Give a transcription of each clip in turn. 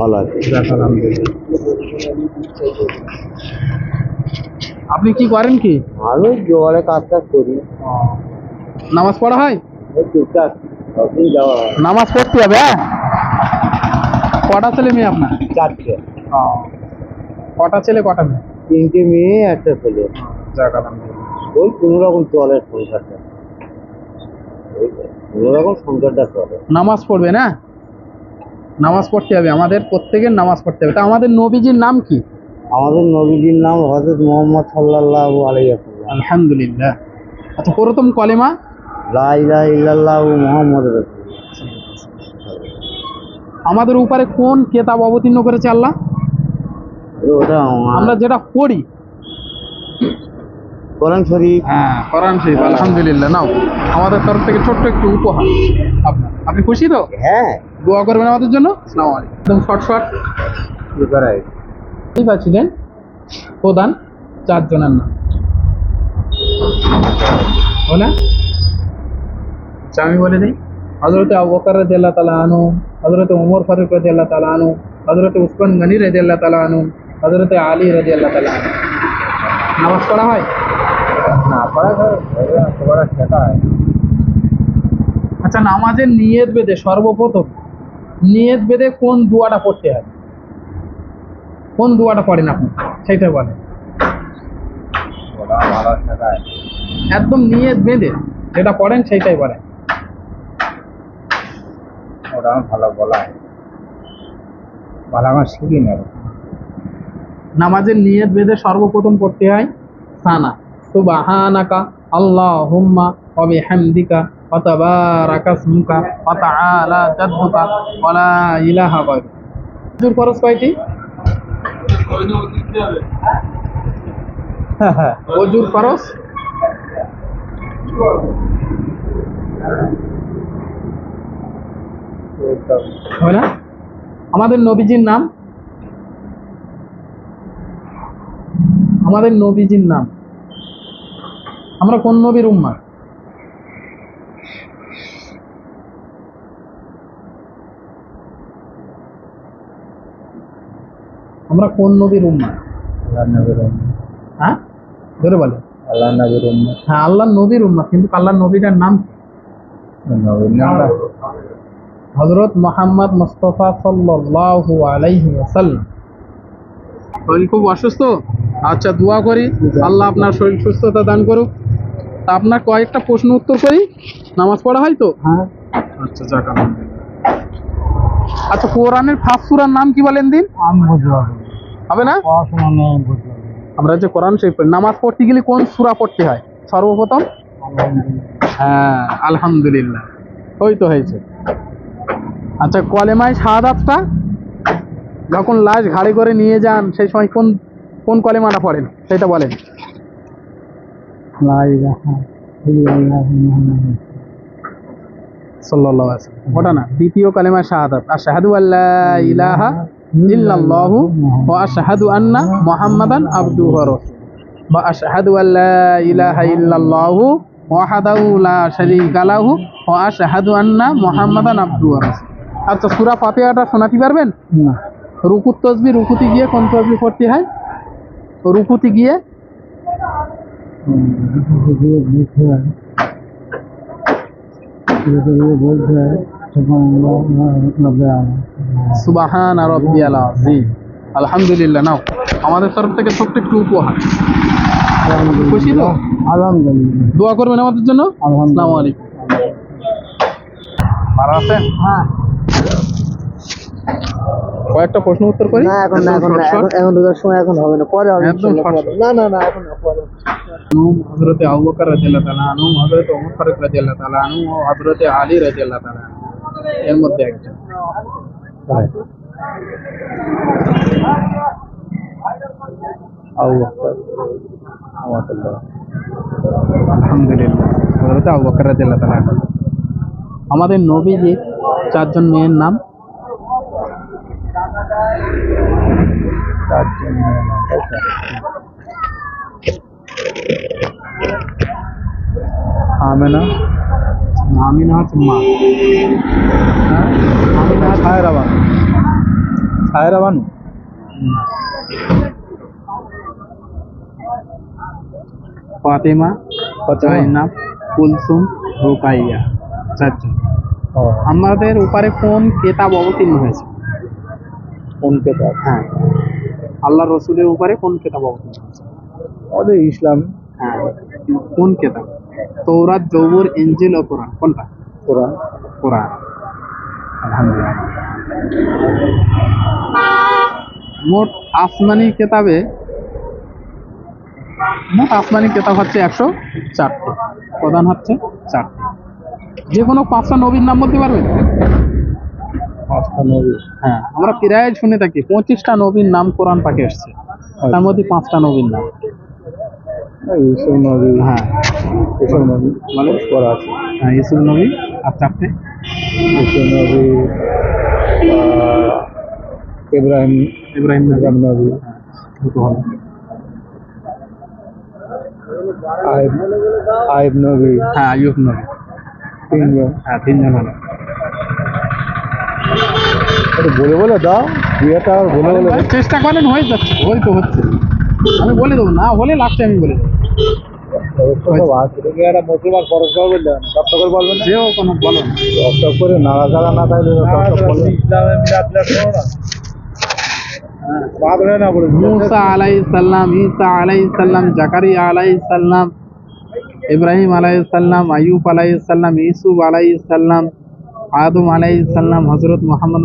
ভালো আছে। আপনি কি করেন কি? আমি জোয়ারে কাজ টাজ করি নামাজ পড়া হয়? টুকটাক যাওয়া নামাজ পড়তে হবে হ্যাঁ? কটা ছেলে মেয়ে আপনার? চারটে। কটা ছেলে কটা মেয়ে? তিনটে মেয়ে একটা ছেলে। ওই কোনো রকম চলে সংসারটা। কোনো রকম সংসারটা চলে। নামাজ পড়বে না নামাজ পড়তে হবে আমাদের প্রত্যেকের নামাজ পড়তে হবে। তা আমাদের নবীজির নাম কি? আমাদের নবীজির নাম হজরত মোহাম্মদ সাল্লাহ আলাইসাল্লাম আলহামদুলিল্লাহ। আচ্ছা প্রথম কলেমা? লা ইলাহা ইল্লাল্লাহ মুহাম্মদ আমাদের উপরে কোন কেতাব অবতীর্ণ করেছে আল্লাহ? ওটা আমরা যেটা পড়ি। কোরআন শরীফ। হ্যাঁ কোরআন শরীফ আলহামদুলিল্লাহ। নাও আমাদের তরফ থেকে ছোট্ট একটু উপহার। আপনি খুশি তো? হ্যাঁ। দোয়া করবেন আমাদের জন্য? একদম শর্ট শর্ট। ঠিক ছিলেন প্রধান চারজনের নাম। বলে আচ্ছা আমি বলে দিই। হজরত আবু বকর রাদিয়াল্লাহু তাআলা আনহু হজরত ওমর ফারুক রাদিয়াল্লাহু তাআলা আনহু হজরত উসমান গনি রাদিয়াল্লাহু তাআলা আনহু হজরত আলী রাদিয়াল্লাহু তাআলা আনহু। নামাজ পড়া হয়? না পড়া হয়। আচ্ছা নামাজের নিয়ত বেদে সর্বপ্রথম নিয়ত বেদে কোন দুয়াটা পড়তে হয় কোন দুয়াটা পড়েন আপনি? সেইটা বলেন। হয় একদম নিয়ত বেঁধে যেটা পড়েন সেইটাই ওটা আমার ভালো বলা হয়। ভালো আমার শিখি না। নামাজের নিয়ত বেঁধে সর্বপ্রথম পড়তে হয় সানা। সুবাহানাকা আল্লাহ হুম্মা বিহামদিকা। ওয়া গায়রুক হুজুর খরচ কয়টি? অজুর খরচ হয় না আমাদের নবীজির নাম? আমাদের নবীজির নাম। আমরা কোন নবীর উম্মা আমরা কোন নবীর উম্মা? হ্যাঁ? ধরে বলে। আল্লাহ নবীর হ্যাঁ আল্লাহ নবীর উম্মা কিন্তু আল্লাহ নবীটার নাম হজরত মোহাম্মদ মুস্তফা সাল্লাল্লাহু আলাইহি ওয়াসাল্লাম। শরীর খুব অসুস্থ? আচ্ছা দোয়া করি। আল্লাহ আপনার শরীর সুস্থতা দান করুক। তা আপনার কয়েকটা প্রশ্ন উত্তর করি। নামাজ পড়া হয় তো? হ্যাঁ। আচ্ছা যাক আচ্ছা কোরআনের ফার্স্ট সূরার নাম কি বলেন দিন? আমি বুঝতে পারব হবে না? আমরা যে কোরআন শরীফ নামাজ পড়তে গেলে কোন সূরা পড়তে হয়? সর্বপ্রথম? হ্যাঁ আলহামদুলিল্লাহ। ওই তো হয়েছে। আচ্ছা কলেমায় শাহাদাতটা? যখন লাশ ঘাড়ে করে নিয়ে যান সেই সময় কোন কোন কলেমাটা পড়েন? সেটা বলেন। ওটা না দ্বিতীয় কালেমা শাহাদাত। আশহাদু আল্লা ইলাহা ইল্লাল্লাহু ওয়া আশহাদু আন্না মুহাম্মাদান আবদুহু ওয়া রাসূলুহু বা আশহাদু আল্লা ইলাহা ইল্লাল্লাহু ওয়াহদাহু লা শারীকা লাহু ওয়া আশহাদু আন্না মুহাম্মাদান আবদুহু ওয়া রাসূলুহু আচ্ছা সূরা ফাতিহাটা শোনাতে পারবেন? না। রুকুত তসবি রুকুতি গিয়ে কোন তসবি পড়তে হয়? রুকুতি গিয়ে? বলতে হয় সুবাহান রাব্বিয়াল আলহামদুলিল্লাহ নাও। আমাদের তরফ থেকে ছোট্ট একটু উপহার। খুশি তো? আলহামদুলিল্লাহ। দোয়া করবেন আমাদের জন্য? আলহামদুলিল্লাহ। আসসালামু আলাইকুম। ভালো আছেন হ্যাঁ। কয়েকটা প্রশ্ন উত্তর করি? না এখন না এখন এখন short। সময় এখন হবে না পরে হবে একদম। না না না এখন না পরে নুম হযরতে আবু বকর রাদিয়াল্লাহু তাআলা আনহু হযরতে ওমর ফারুক রাদিয়াল্লাহু তাআলা আনহু ও হযরতে আলী রাদিয়াল্লাহু তাআলা এর মধ্যে একজন। আবু বকর রহমাতুল্লাহ আলহামদুলিল্লাহ হযরতে আবু বকর রাদিয়াল্লাহু তাআলা আনহু। আমাদের নবীজি চারজন মেয়ের নাম চারজন মেয়ে না, তাই তো? আমেনা আমিনা হচ্ছে মা। হ্যাঁ? আমিনা হায়দ্রাবাদ। সায়রা বানু ফাতেমা জাইনাব কুলসুম রুকাইয়া চারজন। আমাদের উপরে কোন কেতাব অবতীর্ণ হয়েছে? কোন কেতাব? হ্যাঁ। আল্লাহ রসুলের উপরে কোন কেতাব অবতীর্ণ হয়েছে? আমাদের ইসলাম। হ্যাঁ। কোন কেতাব? তৌরাত জৌবর ইঞ্জিল ও কোরআন কোনটা? কোরআন। কোরআন। আলহামদুলিল্লাহ। মোট আসমানি কেতাবে মোট আসমানি কেতাব হচ্ছে একশো চারটে। প্রধান হচ্ছে চারটে। যে কোনো পাঁচটা নবীর নাম বলতে পারবেন? পাঁচটা নবী। হ্যাঁ আমরা প্রায় শুনে থাকি পঁচিশটা নবীর নাম কোরআন পাকে এসছে। তার মধ্যে পাঁচটা নবীর নাম। ইসুফ নবী হ্যাঁ। নবী মানে করা আছে। হ্যাঁ নবী আর চারটে ইসুফ নবী আহ, ইব্রাহিম ইব্রাহিম নবী। ইব্রাহিম নবী। দুটো হলো আইব আইব নবী। হ্যাঁ নবী। তিনজন। হ্যাঁ তিনজন হলো। বলে বলে দাও আর বলে বলে চেষ্টা করেন হয়ে যাচ্ছে ওই তো হচ্ছে। আমি বলে দেবো না হলে লাস্টে আমি বলে দেবো। মুসলমান খরচ করে বললেন টপ করে বলবেন না? কোনো বলো না। টপ টপ করে নাড়া চাড়া না খাইলে টপ টপ বলবেন বাদ হয়ে না বলে মুসা আলাই সাল্লাম ঈসা আলাই সাল্লাম জাকারিয়া আলাই সাল্লাম ইব্রাহিম আলাই সাল্লাম আইয়ুব আলাই সাল্লাম ইসুফ আলাই সাল্লাম আদম আলাই সাল্লাম হজরত মোহাম্মদ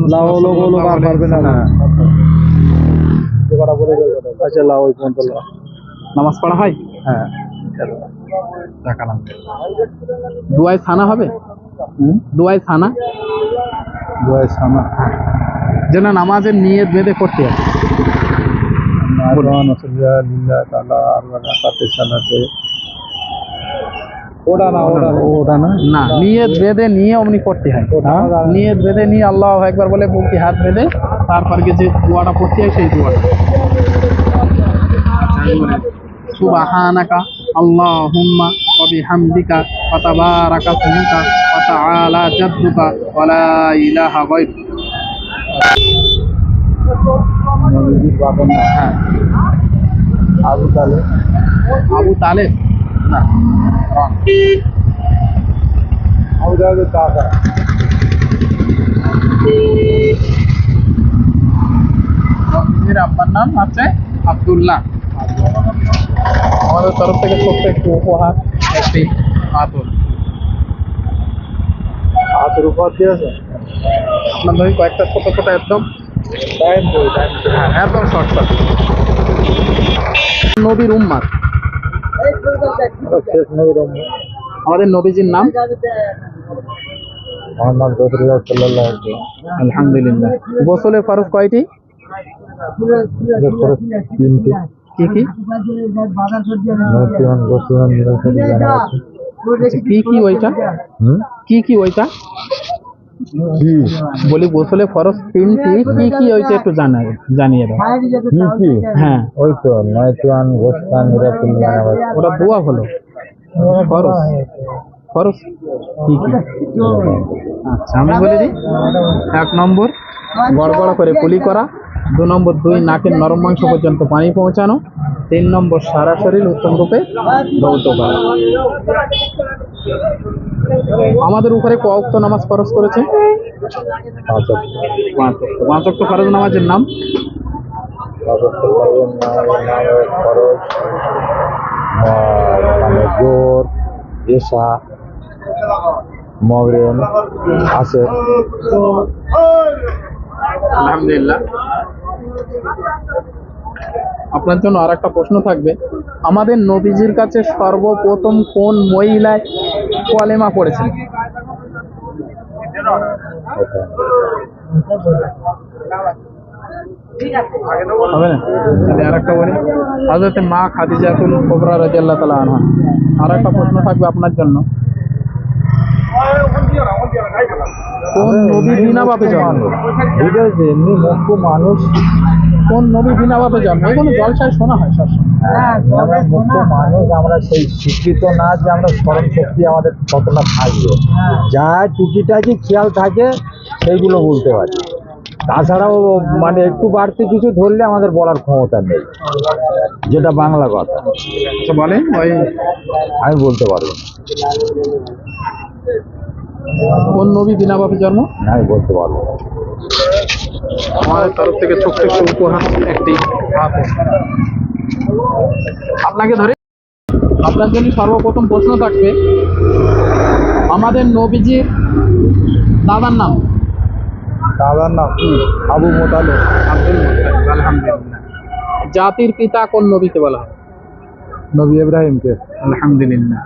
নামাজ পড়া হয়? হ্যাঁ। ছানা হবে? ছানা? দুয়াই সামা যেন নামাজের নিয়ত বেঁধে করতে হবে না নিয়ত বেঁধে নিয়ে অমনি করতে হয়। হ্যাঁ? নিয়ত বেঁধে নিয়ে আল্লাহ একবার বলে বুকে হাত বেঁধে তারপর যে দোয়াটা পড়তে হয় সেই দোয়াটা। সুবাহানাকা আল্লাহুম্মা ওয়া বিহামদিকা ওয়া তাবারাকা ইসমুকা ওয়া তাআলা জাদ্দুকা ওয়া লা ইলাহা গায়রুক আবু তালেব। আবু তালেব? না। আবু তালেবের কাকা আব্বার নাম আছে আব্দুল্লাহ। আমাদের তরফ থেকে ছোট্ট একটু উপহার একটি আতর। হাতের উপর দিয়ে আছে আপনার ধরি কয়েকটা ছোট ছোট একদম। টাইম হ্যাঁ একদম শর্ট শর্ট নবীর উম্মার আমাদের নবীজির নাম? সাল্লাল্লাহু আলাইহি আলহামদুলিল্লাহ। গোসলের ফরজ কয়টি? তিনটি। কি কি? আচ্ছা, কি কি ওইটা? কি কি ওইটা? বলি গোসলে ফরজ তিনটি কি কি ওইটা একটু জানা জানিয়ে দাও। হ্যাঁ। ওই তো নয়তুয়ান ওটা দোয়া হলো। ফরজ ফরজ কি কি? আচ্ছা আমি বলে দিই। এক নম্বর গড়গড় করে কুলি করা। দু নম্বর দুই নাকের নরম মাংস পর্যন্ত পানি পৌঁছানো। তিন নম্বর সারা শরীর উত্তম রূপে করা। আমাদের উপরে কক্ত নামাজ ফরজ করেছে। পাঁচ ফরজ নামাজের নাম? খরচ মানে জোর এসা মগরেন আছে। আলহামদুলিল্লাহ। আপনার জন্য আর একটা প্রশ্ন থাকবে। আমাদের নবীজির কাছে সর্বপ্রথম কোন মহিলায় কলেমা পড়েছেন হবে না? তাহলে আর একটা মা খাদিজাতুল কোবরা রাজিয়াল্লাহ তালা আনহা। আর একটা প্রশ্ন থাকবে আপনার জন্য। কোন নবী বিনা বাপে জন্ম? ঠিক আছে এমনি মুখ্য মানুষ। কোন নবী বিনা বাপে জন্ম? এগুলো জলসায় শোনা হয় সবসময় আমরা মুখ্য মানুষ আমরা সেই শিক্ষিত না যে আমরা স্মরণ শক্তি আমাদের কতটা থাকবে। যা টুকিটাকি খেয়াল থাকে সেইগুলো বলতে পারি। তাছাড়াও মানে একটু বাড়তি কিছু ধরলে আমাদের বলার ক্ষমতা নেই যেটা বাংলা কথা। আচ্ছা বলেন আমি বলতে পারব কোন নবী বিনা বাপে জন্ম? আমি বলতে পারব। আমাদের তরফ থেকে ছোট্ট একটু উপহার একটি আপনাকে ধরে আপনার জন্য সর্বপ্রথম প্রশ্ন থাকবে আমাদের নবীজির দাদার নাম। দাদার নাম আবু মোতালে আব্দুল আলহামদুলিল্লাহ। জাতির পিতা কোন নবীকে বলা হয়? নবী ইব্রাহিমকে। আলহামদুলিল্লাহ।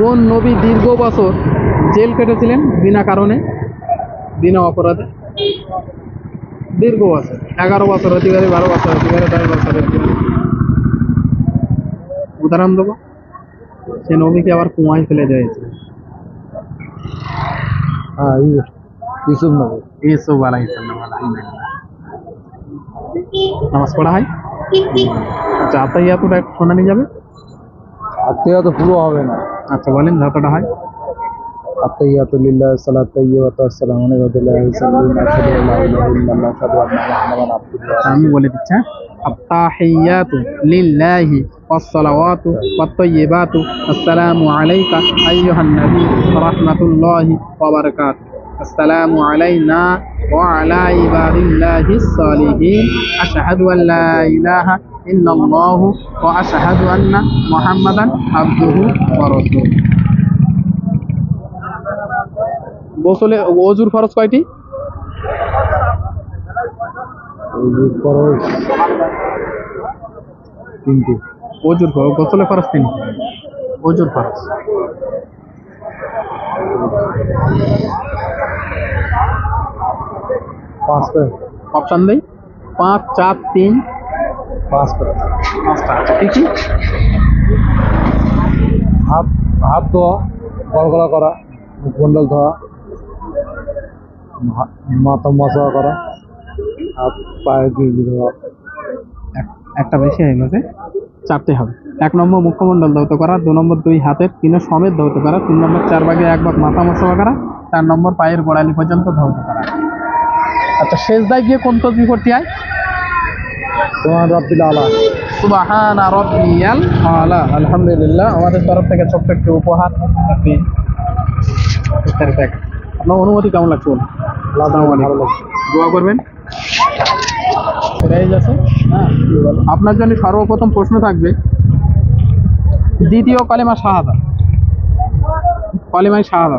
কোন নবী দীর্ঘ বছর জেল কেটেছিলেন বিনা কারণে? বিনা অপরাধে? দীর্ঘ বছর। এগারো বছর হতে পারে বারো বছর হতে পারে দশ বছর হতে পারে উদাহরণ দেবো। সে নবীকে আবার কুয়ায় ফেলে দিয়েছে হ্যাঁ ইউসুফ নবী ইসুফ আলাইসাল্লাম আলহামদুলিল্লাহ নামাজ পড়া হয় আচ্ছা আতাইয়াতুটা একটু শোনানি যাবে আত্মীয় তো পুরো হবে না আচ্ছা বলেন যতটা হয় আত্মীয়াত লিল্লাহ সালাত তাইয়্যিবাত আসসালামু আলাইহি ওয়া সাল্লাম আশহাদু আল্লা ইলাহা ইল্লাল্লাহ আশহাদু আন্না মুহাম্মাদান আবদুহু আমি বলে দিচ্ছি হ্যাঁ আত্তাহিয়াতু লিল্লাহি والصلوات والطيبات السلام عليك أيها النبي ورحمة الله وبركاته السلام علينا وعلى عباد الله الصالحين أشهد أن لا إله إلا الله وأشهد أن محمدا عبده ورسوله গোসলে ওজুর ফরজ কয়টি খরচ তিনটি ওজুর ফরজ গোসলে ফরজ তিন ওজুর ফরজ পাঁচ করে। অপশান দেই। পাঁচ চার তিন। পাঁচ করে। পাঁচটা কি কি? হাত হাত ধোয়া গলগলা করা মুখমণ্ডল ধোয়া মাথা মশা করা হাত পায়ে গিয়ে ধোয়া। এক- একটা বেশি হয়ে গেছে। চারটে হবে। এক নম্বর মুখমণ্ডল দৌত করা দু নম্বর দুই হাতের তিনে সমেত দৌত করা তিন নম্বর চার ভাগে এক ভাগ মাথা মশা করা চার নম্বর পায়ের গোড়ালি পর্যন্ত ধৌত করা। আচ্ছা শেষ দায় গিয়ে কোন তসবি করতে হয়? রব্বিল আলা। সুবাহান রব্বিয়াল আলা। আলহামদুলিল্লাহ আমাদের তরফ থেকে ছোট্ট একটি উপহার আপনার অনুমতি কেমন লাগছে। দোয়া করবেন? যাচ্ছে হ্যাঁ। আপনার জন্য সর্বপ্রথম প্রশ্ন থাকবে দ্বিতীয় কালেমা শাহাদা। কালেমাই শাহাদা।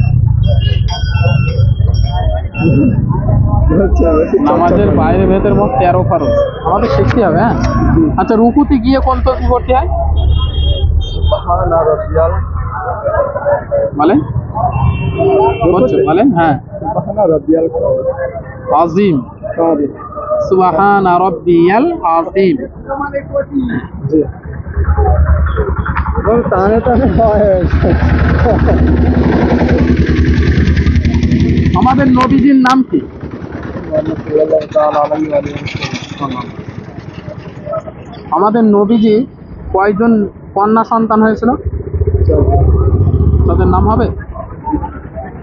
নামাজের বাইরে ভেতরে মোট তেরো ফরজ। আমাদের শিখতে হবে হ্যাঁ? আচ্ছা রুকুতে গিয়ে কোন তসবি করতে হয়? বলেন। বলেন হ্যাঁ। আজিম সুবাহান রব্বিয়াল আজিম টানে টানে আমাদের নবীজির নাম কি? আমাদের নবীজি কয়জন কন্যা সন্তান হয়েছিল? তাদের নাম হবে?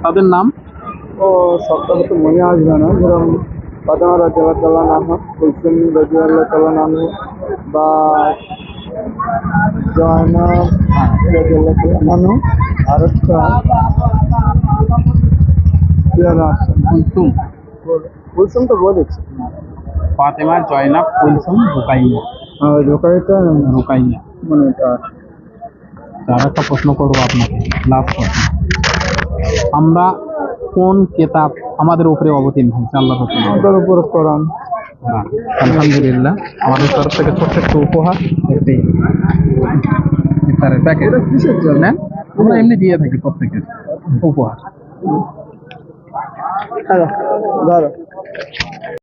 তাদের নাম? ও সবটা তো মনে আসবে না। যেরকম ফাতেমা রাজিয়াল্লাহ তাল্লাহ নাম কুলসুম রাজিয়াল্লাহ তাল্লাহ নাম বা জয়না নাম আর একটা কি কুলসুম। কুলসুম তো বলেছি ফাতেমা জয়নাব কুলসুম রুকাইয়া। আর রুকাইয়া। মানে এটা একটা প্রশ্ন করব আপনাকে। লাস্ট প্রশ্ন আমরা কোন কেতাব আমাদের উপরে অবতীর্ণ হয়েছে? আল্লাহ আমাদের উপর কোরআন। হ্যাঁ, আলহামদুলিল্লাহ। আমাদের তরফ থেকে ছোট্ট একটু উপহার একটি ইফতারের প্যাকেট। জন্য? নেন আমরা এমনি দিয়ে থাকি প্রত্যেকের উপহার। ধরো